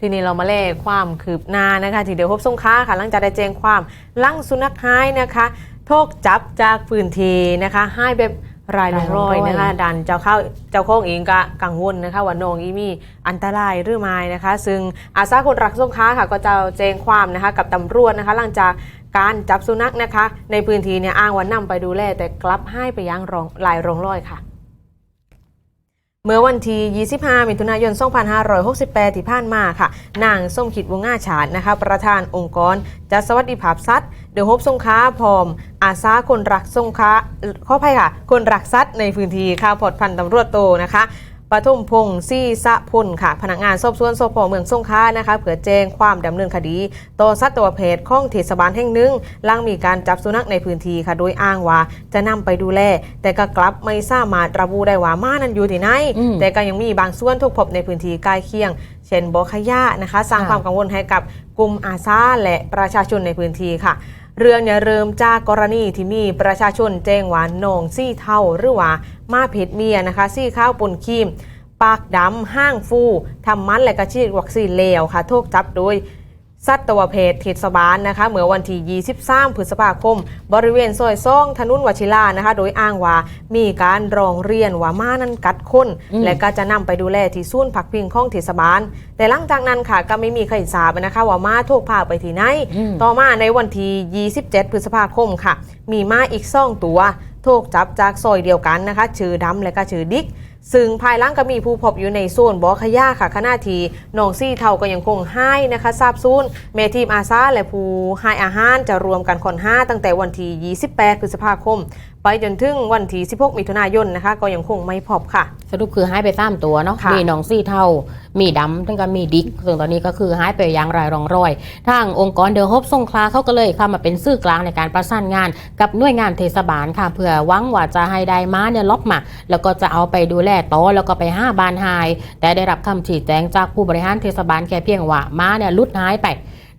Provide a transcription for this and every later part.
ทีนี้เรามาเล่ความคืบหน้านะคะที่เดี๋ยวพบสงค้าค่ะหลังจากได้แจ้งความลั่งสุนัขหายนะคะโทกจับจากพื้นที่นะคะให้แบบรายลงรอยนะคะดันเจ้าเข้าเจ้าของเองก็กังวลนะคะว่าน้องอีมีอันตรายหรือไม่นะคะ ซึ่งอาสาคนรักสงค้าค่ะก็จะแจ้งความนะคะกับตำรวจนะคะ หลังจากการจับสุนัขนะคะ ในพื้นที่เนี่ยอ้างว่านำไปดูแลแต่กลับให้ไปยังรองลายรองรอยค่ะ เมื่อวันที่ 25 มิถุนายน 2568 ที่ผ่านมาค่ะ นางส้มขิดวงง่าฉาดนะคะ ประธานองค์กรจัดสวัสดิภาพสัตว์เดือะโฮบสงค้าพร้อม อาสาคนรักสงค้าขออภัยค่ะ คนรักสัตว์ในพื้นที่ค่ะพอดพันตำรวจโตนะคะ ปทุมพงศ์ซี่สะพลค่ะ พนักงานสอบสวนสพเมืองสงขลานะคะเพื่อแจ้งความดำเนินคดีต่อสัตวแพทย์ของเทศบาลแห่งหนึ่งหลังมีการจับสุนัขในพื้นที่ค่ะ โดยอ้างว่าจะนำไปดูแล แต่ก็กลับไม่สามารถระบุได้ว่าม้านั้นอยู่ที่ไหนอืมแต่ก็ยังมีบางส่วนถูกพบในพื้นที่ใกล้เคียง เช่นบอขยะนะคะ สร้างค่ะความกังวลให้กับกลุ่มอาสาและประชาชนในพื้นที่ค่ะ เรื่องเนี่ยเริ่มจากกรณีที่มีประชาชนแจ้งว่านนองซี่เท่าหรือว่ามาเพชรเมียนะคะซี่ข้าวปนคีม ปากดำห้างฟูทำมันและกระชีดวัคซีนเลวค่ะ โทกจับโดย สัตวแพทย์เทศบาลนะคะเมื่อวันที่23พฤษภาคม บริเวณซอยซ่องถนนวชิรานะคะ โดยอ้างว่ามีการร้องเรียนว่าม้านั้นกัดคนอืมและก็จะนำไปดูแลที่ศูนย์พักพิงของเทศบาล แต่หลังจากนั้นค่ะก็ไม่มีใครทราบนะคะว่าม้าถูกพาไปที่ไหนอืมต่อมาในวันที่27 พฤษภาคมค่ะ มีม้าอีกสองตัวถูกจับจากซอยเดียวกันนะคะชื่อดำและก็ชื่อดิก ซึ่งภายหลังก็มีผู้พบอยู่ในโซนบ่อขยะค่ะขณะที่น้องซี่เท่าก็ยังคงให้นะคะทราบซูนเมทีมอาซาและผู้ให้อาหารจะรวมกันคนห้าตั้งแต่วันที่ 28 พฤษภาคมไปจนถึงวันที่ 16 มิถุนายนนะคะ ก็ยังคงไม่พบค่ะ สรุปคือหายไปสามตัวเนาะค่ะ มีหนองซี่เท่า มีดำทั้งกันมีดิกซึ่งตอนนี้ก็คือหายไปอย่างไรรองรอย ทางองค์กรเดอะโฮปสงขลาเขาก็เลยเข้ามาเป็นสื่อกลางในการประสานงาน กับหน่วยงานเทศบาลค่ะเพื่อหวังว่าจะให้ได้ม้าเนี่ยล็อกมา แล้วก็จะเอาไปดูแลต่อแล้วก็ไปห้าบานหาย แต่ได้รับคำชี้แจงจากผู้บริหารเทศบาลแค่เพียงว่าม้าเนี่ยหลุดหายไป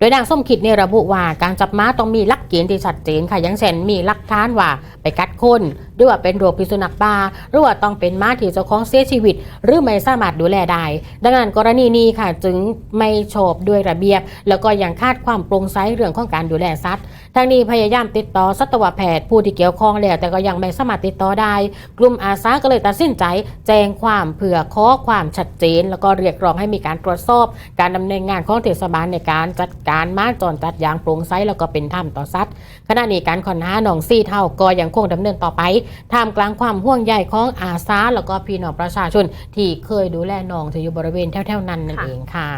โดยนางส้มคิดเนี่ยระบุว่าการจับม้าต้องมีหลักเกณฑ์ที่ชัดเจนค่ะอย่างเช่นมีหลักฐานว่าไปกัดคนหรือว่าเป็นโรคพิษสุนัขบ้าหรือว่าต้องเป็นม้าที่เจ้าของเสียชีวิต หรือไม่สามารถดูแลได้ดังนั้นกรณีนี้ค่ะจึงไม่ชอบด้วยระเบียบ แล้วก็ยังคาดความโปร่งใสเรื่องของการดูแลสัตว์ทางนี้พยายามติดต่อสัตวแพทย์ผู้ที่เกี่ยวข้องแล้วแต่ก็ยังไม่สามารถติดต่อได้ กลุ่มอาสาก็เลยตัดสินใจ แจ้งความเพื่อขอความชัดเจน แล้วก็เรียกร้องให้มีการตรวจสอบ การดำเนินงานของเทศบาลในการจัดการม้าจรจัดอย่างโปร่งใสแล้วก็เป็นธรรมต่อสัตว์ขณะนี้การขอนหาหนองซี่เท่าก็ยังคงดำเนินต่อไปท่ามกลางความห่วงใยของอาสาแล้วก็พี่น้องประชาชน ที่เคยดูแลหนองที่อยู่บริเวณแถวๆนั้นนั่นเองค่ะ